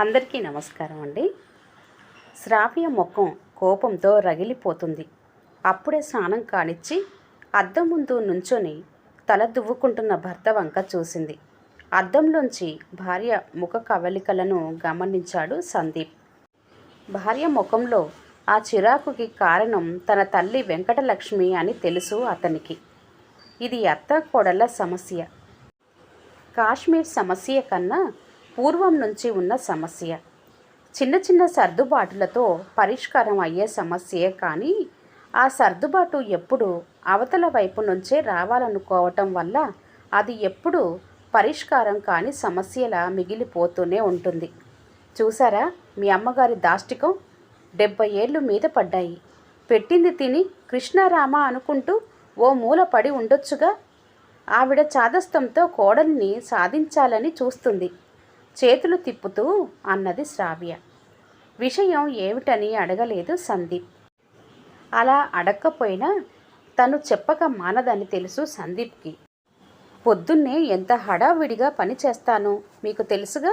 అందరికీ నమస్కారం అండి. శ్రావ్య ముఖం కోపంతో రగిలిపోతుంది. అప్పుడే స్నానం కానిచ్చి అద్దం ముందు నుంచొని తల దువ్వుకుంటున్న భర్త వంక చూసింది. అద్దంలోంచి భార్య ముఖ కవలికలను గమనించాడు సందీప్. భార్య ముఖంలో ఆ చిరాకుకి కారణం తన తల్లి వెంకటలక్ష్మి అని తెలుసు అతనికి. ఇది అత్త కోడళ్ళ సమస్య. కాశ్మీర్ సమస్య కన్నా పూర్వం నుంచి ఉన్న సమస్య. చిన్న చిన్న సర్దుబాటులతో పరిష్కారం అయ్యే సమస్యే కానీ ఆ సర్దుబాటు ఎప్పుడు అవతల వైపు నుంచే రావాలనుకోవటం వల్ల అది ఎప్పుడు పరిష్కారం కాని సమస్యలా మిగిలిపోతూనే ఉంటుంది. చూసారా? మీ అమ్మగారి దాష్టికం డెబ్బై ఏళ్ళు మీద పడ్డాయి. పెట్టింది తిని కృష్ణారామ అనుకుంటూ ఓ మూల పడి ఉండొచ్చుగా? ఆవిడ చాదస్తంతో కోడల్ని సాధించాలని చూస్తుంది. చేతులు తిప్పుతూ అన్నది శ్రావ్య. విషయం ఏమిటని అడగలేదు సందీప్. అలా అడగకపోయినా తను చెప్పక మానదని తెలుసు సందీప్కి. పొద్దున్నే ఎంత హడావిడిగా పని చేస్తానో మీకు తెలుసుగా?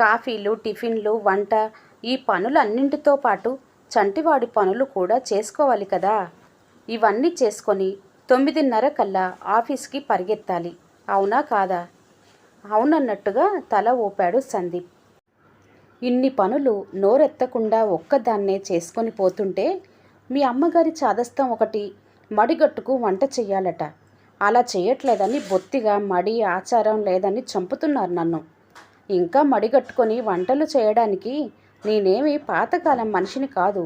కాఫీలు టిఫిన్లు వంట ఈ పనులన్నింటితో పాటు చంటివాడి పనులు కూడా చేసుకోవాలి కదా? ఇవన్నీ చేసుకొని తొమ్మిదిన్నర కల్లా ఆఫీస్కి పరిగెత్తాలి. అవునా కాదా? అవునన్నట్టుగా తల ఊపాడు సందీప్. ఇన్ని పనులు నోరెత్తకుండా ఒక్కదాన్నే చేసుకొని పోతుంటే మీ అమ్మగారి చాదస్తం ఒకటి మడిగట్టుకు వంట చెయ్యాలట. అలా చేయట్లేదని బొత్తిగా మడి ఆచారం లేదని చంపుతున్నారు నన్ను. ఇంకా మడిగట్టుకొని వంటలు చేయడానికి నేనేమి పాతకాలం మనిషిని కాదు.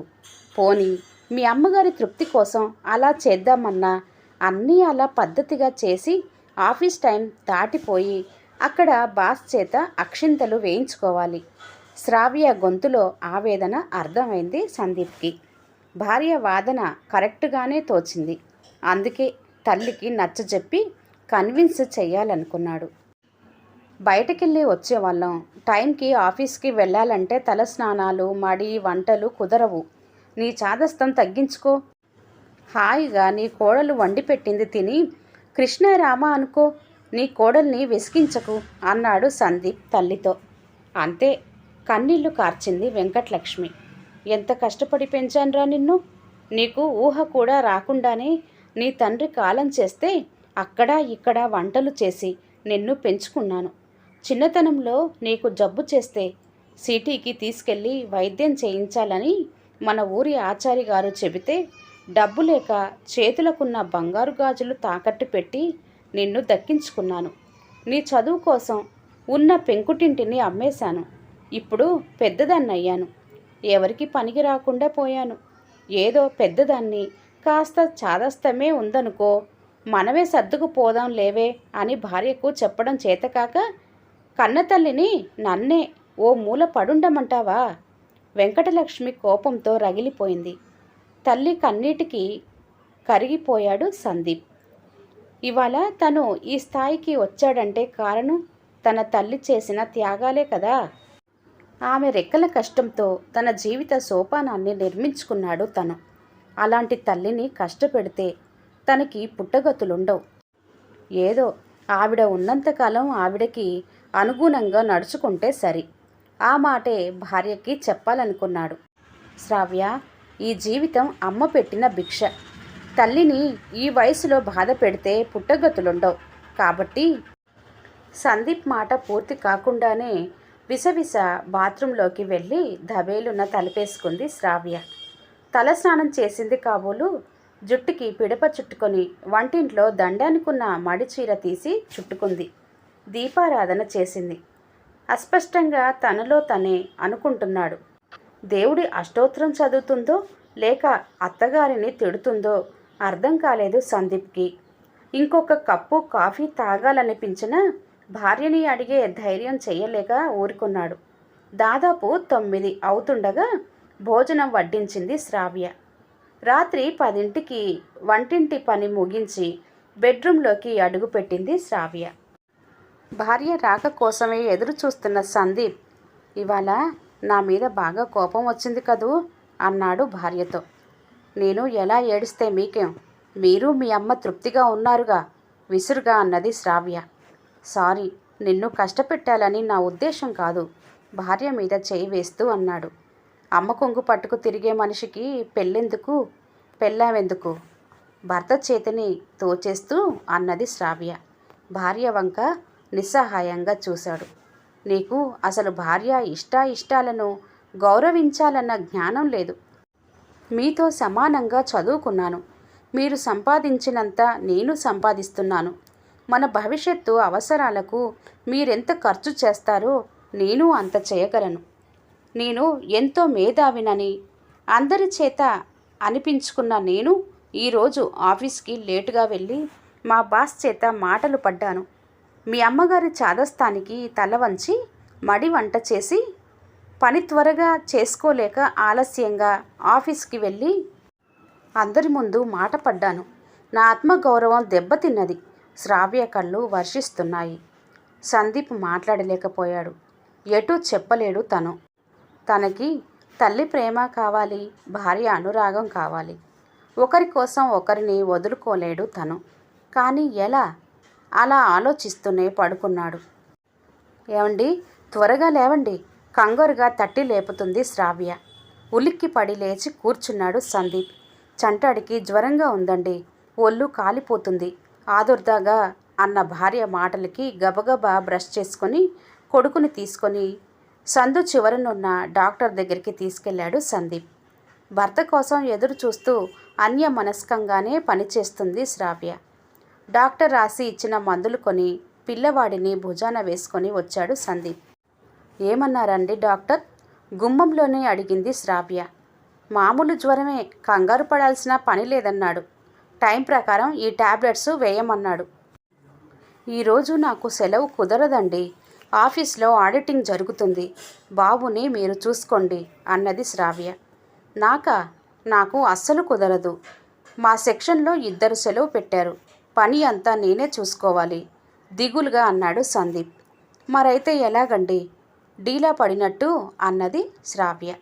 పోని మీ అమ్మగారి తృప్తి కోసం అలా చేద్దామన్నా అన్నీ అలా పద్ధతిగా చేసి ఆఫీస్ టైం దాటిపోయి అక్కడ బాస్ చేత అక్షింతలు వేయించుకోవాలి. శ్రావ్య గొంతులో ఆవేదన అర్థమైంది సందీప్కి. భార్య వాదన కరెక్ట్గానే తోచింది. అందుకే తల్లికి నచ్చజెప్పి కన్విన్స్ చేయాలనుకున్నాడు బయటకెళ్ళి వచ్చేవాళ్ళం. టైంకి ఆఫీస్కి వెళ్ళాలంటే తల స్నానాలు మడి వంటలు కుదరవు. నీ చాదస్తం తగ్గించుకో. హాయిగా నీ కోడలు వండి పెట్టింది తిని కృష్ణారామ అనుకో. నీ కోడల్ని వెసికించకు అన్నాడు సందీప్ తల్లితో. అంతే కన్నీళ్ళు కార్చింది వెంకటలక్ష్మి. ఎంత కష్టపడి పెంచానురా నిన్ను? నీకు ఊహ కూడా రాకుండానే నీ తండ్రి కాలం చేస్తే అక్కడ ఇక్కడ వంటలు చేసి నిన్ను పెంచుకున్నాను. చిన్నతనంలో నీకు జబ్బు చేస్తే సిటీకి తీసుకెళ్ళి వైద్యం చేయించాలని మన ఊరి ఆచారి గారు చెబితే డబ్బు లేక చేతులకున్న బంగారు గాజులు తాకట్టు పెట్టి నిన్ను దక్కించుకున్నాను. నీ చదువు కోసం ఉన్న పెంకుటింటిని అమ్మేశాను. ఇప్పుడు పెద్దదాన్నయ్యాను. ఎవరికి పనికి రాకుండా పోయాను. ఏదో పెద్దదాన్ని కాస్త చాదస్తమే ఉందనుకో మనమే సర్దుకుపోదాం లేవే అని భార్యకు చెప్పడం చేతకాక కన్నతల్లిని నన్నే ఓ మూల పడుండమంటావా? వెంకటలక్ష్మి కోపంతో రగిలిపోయింది. తల్లి కన్నీటికి కరిగిపోయాడు సందీప్. ఇవాళ తను ఈ స్థాయికి వచ్చాడంటే కారణం తన తల్లి చేసిన త్యాగాలే కదా. ఆమె రెక్కల కష్టంతో తన జీవిత సోపానాన్ని నిర్మించుకున్నాడు తను. అలాంటి తల్లిని కష్టపెడితే తనకి పుట్టగతులుండవు. ఏదో ఆవిడ ఉన్నంతకాలం ఆవిడకి అనుగుణంగా నడుచుకుంటే సరి. ఆ మాటే భార్యకి చెప్పాలనుకున్నాడు. శ్రావ్య ఈ జీవితం అమ్మ పెట్టిన భిక్ష. తల్లిని ఈ వయసులో బాధ పెడితే పుట్టగతులుండవు. కాబట్టి సందీప్ మాట పూర్తి కాకుండానే విసవిస బాత్రూంలోకి వెళ్ళి దబేలున తలపేసుకుంది శ్రావ్య. తలస్నానం చేసింది కాబోలు జుట్టుకి పిడప చుట్టుకొని వంటింట్లో దండానికున్న మడిచీర తీసి చుట్టుకుంది. దీపారాధన చేసింది. అస్పష్టంగా తనలో తనే అనుకుంటున్నాడు. దేవుడి అష్టోత్తరం చదువుతుందో లేక అత్తగారిని తిడుతుందో అర్థం కాలేదు సందీప్కి. ఇంకొక కప్పు కాఫీ తాగాలనిపించిన భార్యని అడిగే ధైర్యం చేయలేక ఊరుకున్నాడు. దాదాపు తొమ్మిది అవుతుండగా భోజనం వడ్డించింది శ్రావ్య. రాత్రి పదింటికి వంటింటి పని ముగించి బెడ్రూమ్లోకి అడుగుపెట్టింది శ్రావ్య. భార్య రాక కోసమే ఎదురు చూస్తున్న సందీప్ ఇవాళ నా మీద బాగా కోపం వచ్చింది కదూ? అన్నాడు భార్యతో. నేను ఎలా ఏడిస్తే మీకేం? మీరు మీ అమ్మ తృప్తిగా ఉన్నారుగా? విసురుగా అన్నది శ్రావ్య. సారీ నిన్ను కష్టపెట్టాలని నా ఉద్దేశం కాదు. భార్య మీద చేయి వేస్తూ అన్నాడు. అమ్మ కొంగు పట్టుకు తిరిగే మనిషికి పెళ్ళెందుకు? పెళ్ళావెందుకు భర్త చేతిని తోచేస్తూ అన్నది శ్రావ్య. భార్య వంక నిస్సహాయంగా చూశాడు. నీకు అసలు భార్య ఇష్టాయిష్టాలను గౌరవించాలన్న జ్ఞానం లేదు. మీతో సమానంగా చదువుకున్నాను. మీరు సంపాదించినంత నేను సంపాదిస్తున్నాను. మన భవిష్యత్తు అవసరాలకు మీరెంత ఖర్చు చేస్తారో నేను అంత చేయగలను. నేను ఎంతో మేధావినని అందరి చేత అనిపించుకున్న నేను ఈరోజు ఆఫీస్కి లేటుగా వెళ్ళి మా బాస్ చేత మాటలు పడ్డాను. మీ అమ్మగారి చాదస్తానికి తల వంచి మడి వంట చేసి పని త్వరగా చేసుకోలేక ఆలస్యంగా ఆఫీస్కి వెళ్ళి అందరి ముందు మాట పడ్డాను. నా ఆత్మగౌరవం దెబ్బతిన్నది. శ్రావ్య కళ్ళు వర్షిస్తున్నాయి. సందీప్ మాట్లాడలేకపోయాడు. ఎటూ చెప్పలేడు తను. తనకి తల్లి ప్రేమ కావాలి భార్య అనురాగం కావాలి. ఒకరి కోసం ఒకరిని వదులుకోలేడు తను. కానీ ఎలా? అలా ఆలోచిస్తూనే పడుకున్నాడు. ఏమండి త్వరగా లేవండి? కంగారుగా తట్టి లేపుతుంది శ్రావ్య. ఉలిక్కి పడి లేచి కూర్చున్నాడు సందీప్. చంటాడికి జ్వరంగా ఉందండి. ఒళ్ళు కాలిపోతుంది. ఆదుర్దాగా అన్న భార్య మాటలకి గబగబా బ్రష్ చేసుకొని కొడుకుని తీసుకొని సందు చివరనున్న డాక్టర్ దగ్గరికి తీసుకెళ్ళాడు సందీప్. భర్త కోసం ఎదురు చూస్తూ అన్యమనస్కంగానే పనిచేస్తుంది శ్రావ్య. డాక్టర్ రాసి ఇచ్చిన మందులు కొని పిల్లవాడిని భుజాన వేసుకొని వచ్చాడు సందీప్. ఏమన్నారండి డాక్టర్? గుమ్మంలోనే అడిగింది శ్రావ్య. మామూలు జ్వరమే కంగారు పడాల్సిన పని లేదన్నాడు. టైం ప్రకారం ఈ టాబ్లెట్స్ వేయమన్నాడు. ఈరోజు నాకు సెలవు కుదరదండి. ఆఫీస్లో ఆడిటింగ్ జరుగుతుంది. బాబుని మీరు చూసుకోండి అన్నది శ్రావ్య. నాకా నాకు అస్సలు కుదరదు. మా సెక్షన్లో ఇద్దరు సెలవు పెట్టారు. పని అంతా నేనే చూసుకోవాలి. దిగులుగా అన్నాడు సందీప్. మరైతే ఎలాగండి? డీలా పడినట్టు అన్నది శ్రావ్య.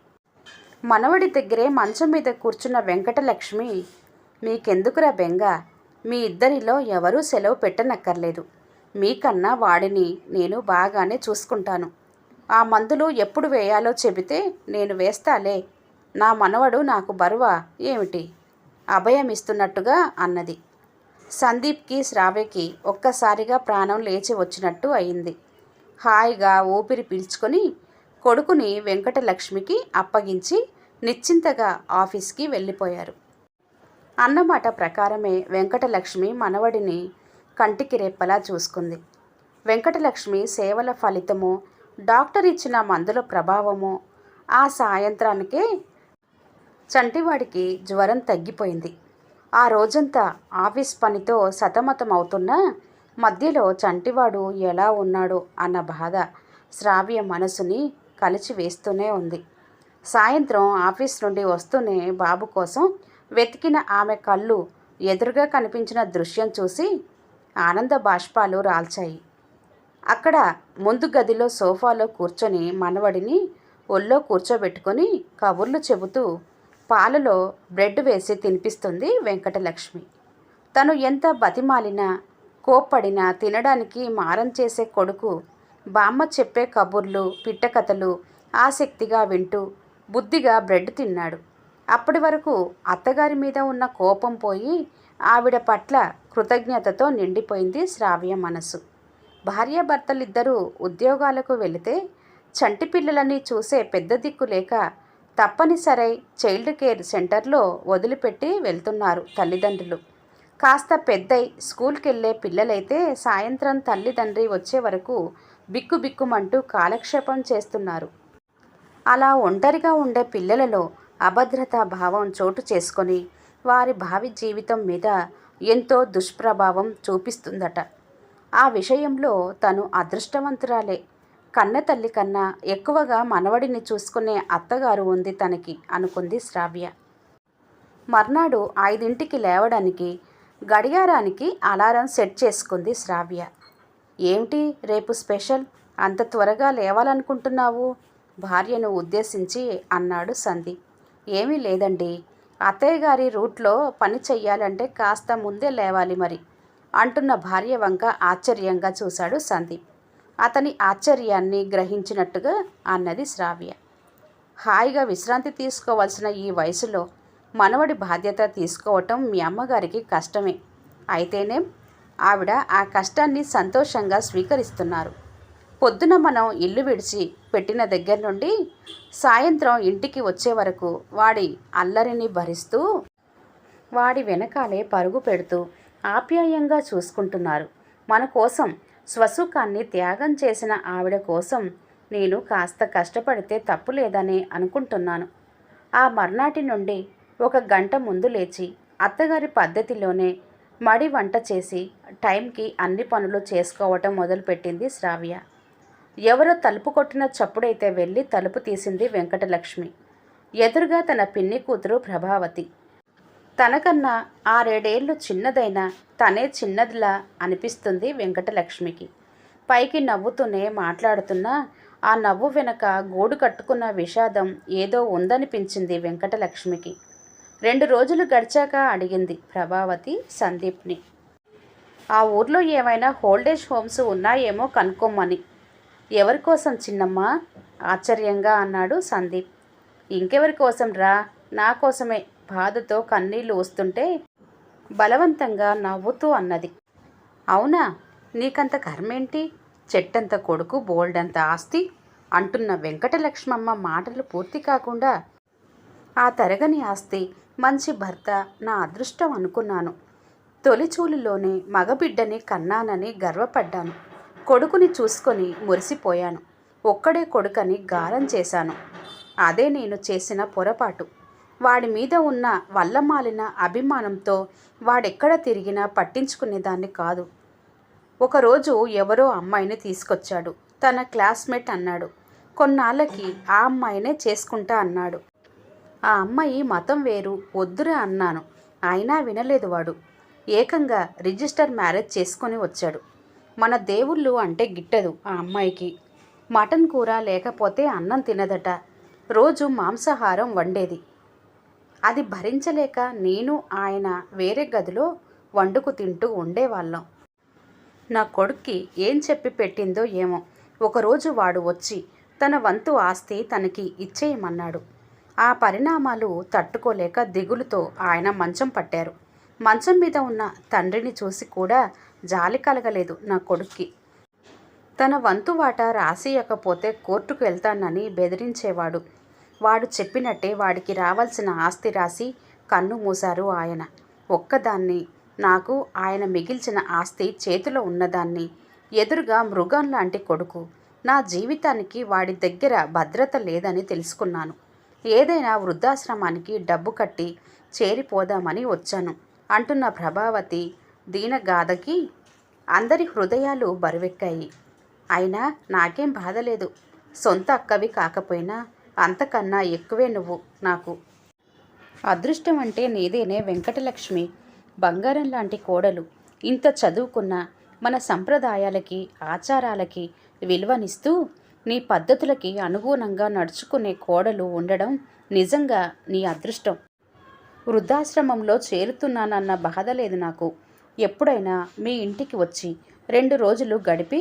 మనవడి దగ్గరే మంచం మీద కూర్చున్న వెంకటలక్ష్మి మీకెందుకురా బెంగ? మీ ఇద్దరిలో ఎవరూ సెలవు పెట్టనక్కర్లేదు. మీకన్నా వాడిని నేను బాగానే చూసుకుంటాను. ఆ మందులు ఎప్పుడు వేయాలో చెబితే నేను వేస్తాలే. నా మనవడు నాకు బరువా? ఏమిటి? అభయం ఇస్తున్నట్టుగా అన్నది. సందీప్కి శ్రావ్యకి ఒక్కసారిగా ప్రాణం లేచి వచ్చినట్టు అయింది. హాయిగా ఊపిరి పీల్చుకొని కొడుకుని వెంకటలక్ష్మికి అప్పగించి నిశ్చింతగా ఆఫీస్కి వెళ్ళిపోయారు. అన్నమాట ప్రకారమే వెంకటలక్ష్మి మనవడిని కంటికి రెప్పలా చూసుకుంది. వెంకటలక్ష్మి సేవల ఫలితము డాక్టర్ ఇచ్చిన మందుల ప్రభావము ఆ సాయంత్రానికే చంటివాడికి జ్వరం తగ్గిపోయింది. ఆ రోజంతా ఆఫీస్ పనితో సతమతం అవుతున్నా మధ్యలో చంటివాడు ఎలా ఉన్నాడు అన్న బాధ శ్రావ్య మనసుని కలిచి వేస్తూనే ఉంది. సాయంత్రం ఆఫీస్ నుండి వస్తూనే బాబు కోసం వెతికిన ఆమె కళ్ళు ఎదురుగా కనిపించిన దృశ్యం చూసి ఆనంద బాష్పాలు రాల్చాయి. అక్కడ ముందు గదిలో సోఫాలో కూర్చొని మనవడిని ఒళ్ళో కూర్చోబెట్టుకొని కబుర్లు చెబుతూ పాలలో బ్రెడ్ వేసి తినిపిస్తుంది వెంకటలక్ష్మి. తను ఎంత బతిమాలినా కోప్పడినా తినడానికి మారం చేసే కొడుకు బామ్మ చెప్పే కబుర్లు పిట్టకథలు ఆసక్తిగా వింటూ బుద్ధిగా బ్రెడ్ తిన్నాడు. అప్పటి వరకు అత్తగారి మీద ఉన్న కోపం పోయి ఆవిడ పట్ల కృతజ్ఞతతో నిండిపోయింది శ్రావ్య మనసు. భార్యాభర్తలిద్దరూ ఉద్యోగాలకు వెళితే చంటి పిల్లలని చూసే పెద్ద దిక్కు లేక తప్పనిసరై చైల్డ్ కేర్ సెంటర్లో వదిలిపెట్టి వెళ్తున్నారు తల్లిదండ్రులు. కాస్త పెద్దై స్కూల్కి వెళ్ళే పిల్లలైతే సాయంత్రం తల్లిదండ్రి వచ్చే వరకు బిక్కు బిక్కుమంటూ కాలక్షేపం చేస్తున్నారు. అలా ఒంటరిగా ఉండే పిల్లలలో అభద్రతా భావం చోటు చేసుకొని వారి భావి జీవితం మీద ఎంతో దుష్ప్రభావం చూపిస్తుందట. ఆ విషయంలో తను అదృష్టవంతురాలే. కన్న తల్లి కన్నా ఎక్కువగా మనవడిని చూసుకునే అత్తగారు ఉంది తనకి అనుకుంది శ్రావ్య. మర్నాడు ఐదింటికి లేవడానికి గడియారానికి అలారం సెట్ చేసుకుంది శ్రావ్య. ఏమిటి రేపు స్పెషల్? అంత త్వరగా లేవాలనుకుంటున్నావు? భార్యను ఉద్దేశించి అన్నాడు సందీప్ ఏమీ లేదండి. అత్తయ్య గారి రూట్లో పని చెయ్యాలంటే కాస్త ముందే లేవాలి మరి అంటున్న భార్య వంక ఆశ్చర్యంగా చూశాడు సందీప్ అతని ఆశ్చర్యాన్ని గ్రహించినట్టుగా అన్నది శ్రావ్య. హాయిగా విశ్రాంతి తీసుకోవాల్సిన ఈ వయసులో మనవడి బాధ్యత తీసుకోవటం మీ అమ్మగారికి కష్టమే. అయితేనేం ఆవిడ ఆ కష్టాన్ని సంతోషంగా స్వీకరిస్తున్నారు. పొద్దున మనం ఇల్లు విడిచి పెట్టిన దగ్గర నుండి సాయంత్రం ఇంటికి వచ్చే వరకు వాడి అల్లరిని భరిస్తూ వాడి వెనకాలే పరుగు పెడుతూ ఆప్యాయంగా చూసుకుంటున్నారు. మన కోసం స్వసుఖాన్ని త్యాగం చేసిన ఆవిడ కోసం నేను కాస్త కష్టపడితే తప్పు లేదని అనుకుంటున్నాను. ఆ మర్నాటి నుండి ఒక గంట ముందు లేచి అత్తగారి పద్ధతిలోనే మడి వంట చేసి టైంకి అన్ని పనులు చేసుకోవటం మొదలుపెట్టింది శ్రావ్య. ఎవరో తలుపు కొట్టిన చప్పుడైతే వెళ్ళి తలుపు తీసింది వెంకటలక్ష్మి. ఎదురుగా తన పిన్ని కూతురు ప్రభావతి. తనకన్నా ఆరేడేళ్ళు చిన్నదైన తనే చిన్నదిలా అనిపిస్తుంది వెంకటలక్ష్మికి. పైకి నవ్వుతూనే మాట్లాడుతున్నా ఆ నవ్వు వెనక గూడు కట్టుకున్న విషాదం ఏదో ఉందనిపించింది వెంకటలక్ష్మికి. రెండు రోజులు గడిచాక అడిగింది ప్రభావతి సందీప్ని. ఆ ఊర్లో ఏమైనా హోల్డేజ్ హోమ్స్ ఉన్నాయేమో కనుక్కోమని. ఎవరి కోసం చిన్నమ్మ? ఆశ్చర్యంగా అన్నాడు సందీప్. ఇంకెవరి కోసం రా? నా కోసమే. బాధతో కన్నీళ్ళు వస్తుంటే బలవంతంగా నవ్వుతూ అన్నది. అవునా? నీకంత కర్మేంటి? చెట్టంత కొడుకు బోల్డంత ఆస్తి అంటున్న వెంకటలక్ష్మమ్మ మాటలు పూర్తి కాకుండా ఆ తరగని ఆస్తి మంచి భర్త నా అదృష్టం అనుకున్నాను. తొలిచూలులోనే మగబిడ్డని కన్నానని గర్వపడ్డాను. కొడుకుని చూసుకొని మురిసిపోయాను. ఒక్కడే కొడుకని గారం చేశాను. అదే నేను చేసిన పొరపాటు. వాడి మీద ఉన్న వల్లమాలిన అభిమానంతో వాడెక్కడ తిరిగినా పట్టించుకునేదాన్ని కాదు. ఒకరోజు ఎవరో అమ్మాయిని తీసుకొచ్చాడు. తన క్లాస్మేట్ అన్నాడు. కొన్నాళ్ళకి ఆ అమ్మాయినే చేసుకుంటా అన్నాడు. ఆ అమ్మాయి మతం వేరు వద్దురా అన్నాను. అయినా వినలేదు వాడు. ఏకంగా రిజిస్టర్ మ్యారేజ్ చేసుకొని వచ్చాడు. మన దేవుళ్ళు అంటే గిట్టదు ఆ అమ్మాయికి. మటన్ కూర లేకపోతే అన్నం తినదట. రోజు మాంసాహారం వండేది. అది భరించలేక నేను ఆయన వేరే గదిలో వండుకు తింటూ ఉండేవాళ్ళం. నా కొడుక్కి ఏం చెప్పి పెట్టిందో ఏమో. ఒకరోజు వాడు వచ్చి తన వంతు ఆస్తి తనకి ఇచ్చేయమన్నాడు. ఆ పరిణామాలు తట్టుకోలేక దిగులుతో ఆయన మంచం పట్టారు. మంచం మీద ఉన్న తండ్రిని చూసి కూడా జాలి కలగలేదు నా కొడుక్కి. తన వంతు వాటా రాసియకపోతే కోర్టుకు వెళ్తానని బెదిరించేవాడు. వాడు చెప్పినట్టే వాడికి రావాల్సిన ఆస్తి రాసి కన్ను మూశారు ఆయన. ఒక్కదాన్ని నాకు ఆయన మిగిల్చిన ఆస్తి చేతిలో ఉన్నదాన్ని ఎదురుగా మృగం లాంటి కొడుకు. నా జీవితానికి వాడి దగ్గర భద్రత లేదని తెలుసుకున్నాను. ఏదైనా వృద్ధాశ్రమానికి డబ్బు కట్టి చేరిపోదామని వచ్చాను అంటున్న ప్రభావతి దీనగాథకి అందరి హృదయాలు బరువెక్కాయి. అయినా నాకేం బాధ లేదు. సొంత అక్కవి కాకపోయినా అంతకన్నా ఎక్కువే నువ్వు నాకు. అదృష్టం అంటే నీదేనే వెంకటలక్ష్మి. బంగారం లాంటి కోడలు. ఇంత చదువుకున్న మన సంప్రదాయాలకి ఆచారాలకి విలువనిస్తూ నీ పద్ధతులకి అనుగుణంగా నడుచుకునే కోడలు ఉండడం నిజంగా నీ అదృష్టం. వృద్ధాశ్రమంలో చేరుతున్నానన్న బాధ లేదు నాకు. ఎప్పుడైనా మీ ఇంటికి వచ్చి రెండు రోజులు గడిపి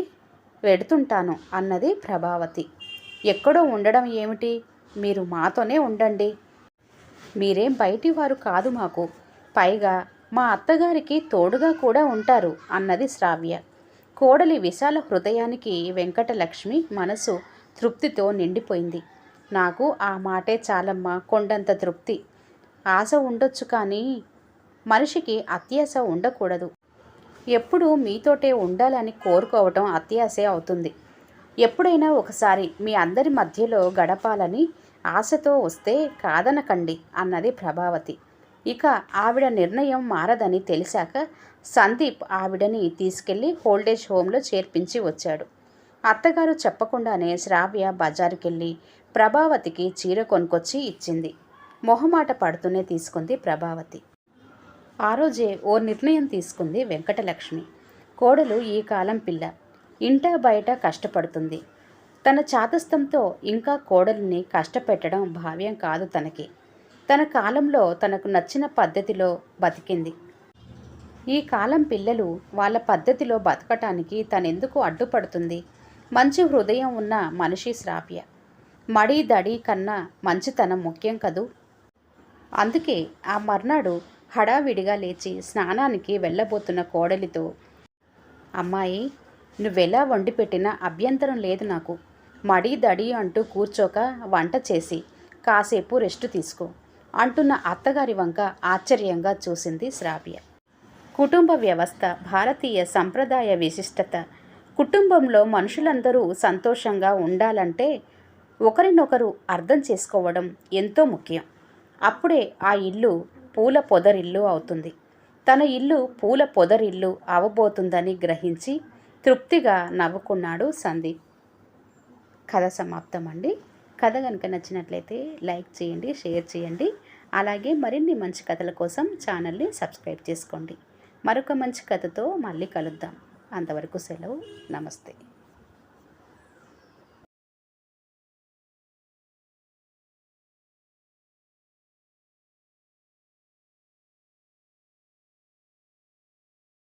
వెడుతుంటాను అన్నది ప్రభావతి. ఎక్కడో ఉండడం ఏమిటి? మీరు మాతోనే ఉండండి. మీరేం బయటి వారు కాదు మాకు. పైగా మా అత్తగారికి తోడుగా కూడా ఉంటారు అన్నది శ్రావ్య. కోడలి విశాల హృదయానికి వెంకటలక్ష్మి మనసు తృప్తితో నిండిపోయింది. నాకు ఆ మాటే చాలమ్మా కొండంత తృప్తి. ఆశ ఉండొచ్చు కానీ మనిషికి అత్యాశ ఉండకూడదు. ఎప్పుడూ మీతోటే ఉండాలని కోరుకోవటం అత్యాశే అవుతుంది. ఎప్పుడైనా ఒకసారి మీ అందరి మధ్యలో గడపాలని ఆశతో వస్తే కాదనకండి అన్నది ప్రభావతి. ఇక ఆవిడ నిర్ణయం మారదని తెలిసాక సందీప్ ఆవిడని తీసుకెళ్ళి హోల్డేజ్ హోంలో చేర్పించి వచ్చాడు. అత్తగారు చెప్పకుండానే శ్రావ్య బజారుకెళ్ళి ప్రభావతికి చీర కొనుకొచ్చి ఇచ్చింది. మొహమాట పడుతూనే తీసుకుంది ప్రభావతి. ఆ రోజే ఓ నిర్ణయం తీసుకుంది వెంకటలక్ష్మి. కోడలు ఈ కాలం పిల్ల. ఇంట బయట కష్టపడుతుంది. తన చాతస్థంతో ఇంకా కోడలిని కష్టపెట్టడం భావ్యం కాదు తనకి. తన కాలంలో తనకు నచ్చిన పద్ధతిలో బతికింది. ఈ కాలం పిల్లలు వాళ్ళ పద్ధతిలో బతకటానికి తనెందుకు అడ్డుపడుతుంది? మంచి హృదయం ఉన్న మనిషి శ్రావ్య. మడి దడి కన్నా మంచితనం ముఖ్యం కదూ? అందుకే ఆ మర్నాడు హడావిడిగా లేచి స్నానానికి వెళ్ళబోతున్న కోడలితో అమ్మాయి నువ్వెలా వండి పెట్టినా అభ్యంతరం లేదు నాకు. మడి దడి అంటూ కూర్చోక వంట చేసి కాసేపు రెస్ట్ తీసుకో అంటున్న అత్తగారి వంక ఆశ్చర్యంగా చూసింది శ్రావ్య. కుటుంబ వ్యవస్థ భారతీయ సంప్రదాయ విశిష్టత. కుటుంబంలో మనుషులందరూ సంతోషంగా ఉండాలంటే ఒకరినొకరు అర్థం చేసుకోవడం ఎంతో ముఖ్యం. అప్పుడే ఆ ఇల్లు పూల పొదరిల్లు అవుతుంది. తన ఇల్లు పూల పొదరిల్లు అవబోతుందని గ్రహించి తృప్తిగా నవ్వుకున్నాడు సందీప్. కథ సమాప్తం అండి కథ కనుక నచ్చినట్లయితే లైక్ చేయండి షేర్ చేయండి. అలాగే మరిన్ని మంచి కథల కోసం ఛానల్ని సబ్స్క్రైబ్ చేసుకోండి. మరొక మంచి కథతో మళ్ళీ కలుద్దాం. అంతవరకు సెలవు. నమస్తే.